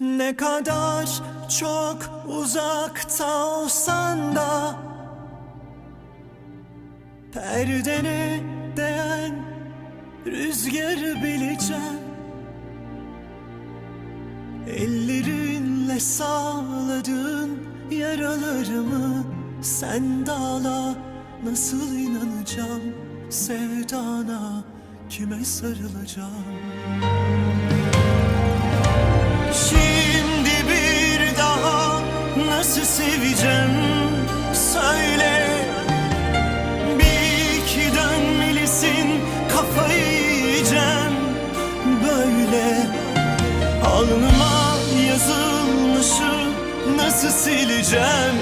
Ne kadar çok uzakta olsan da Perdene değen rüzgarı bileceğim. Ellerinle sağladığın yaralarımı Sen dağla nasıl inanacağım? Sevdana kime sarılacağım nasıl seveceğim? Söyle. Bir iki dönmelisin kafayı yiyeceğim. Böyle Alnıma yazılmışı nasıl sileceğim?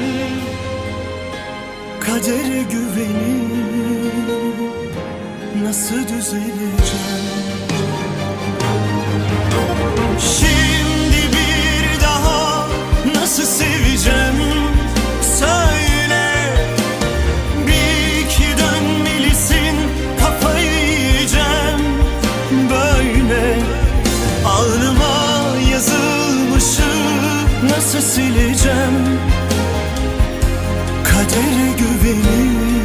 Kadere güvenip nasıl düzeleceğim sileceğim. Kadere güvenip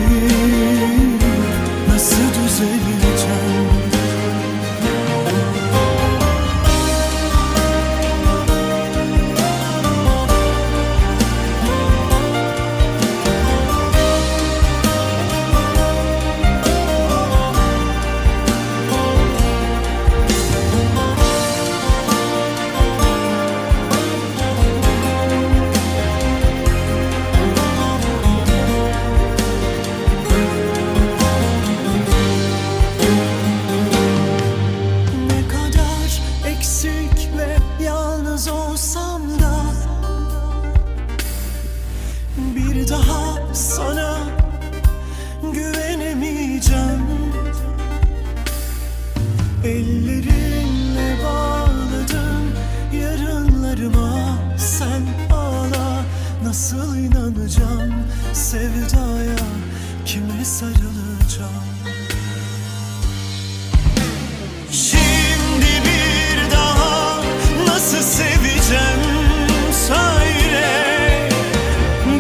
kime sarılacağım. Şimdi bir nasıl seveceğim? Söyle.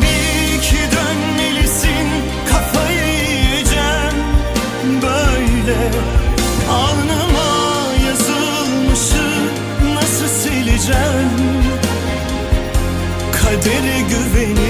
Bir iki dönmelisin kafayı böyle Alnıma yazılmışı nasıl sileceğim? Kadere güvenip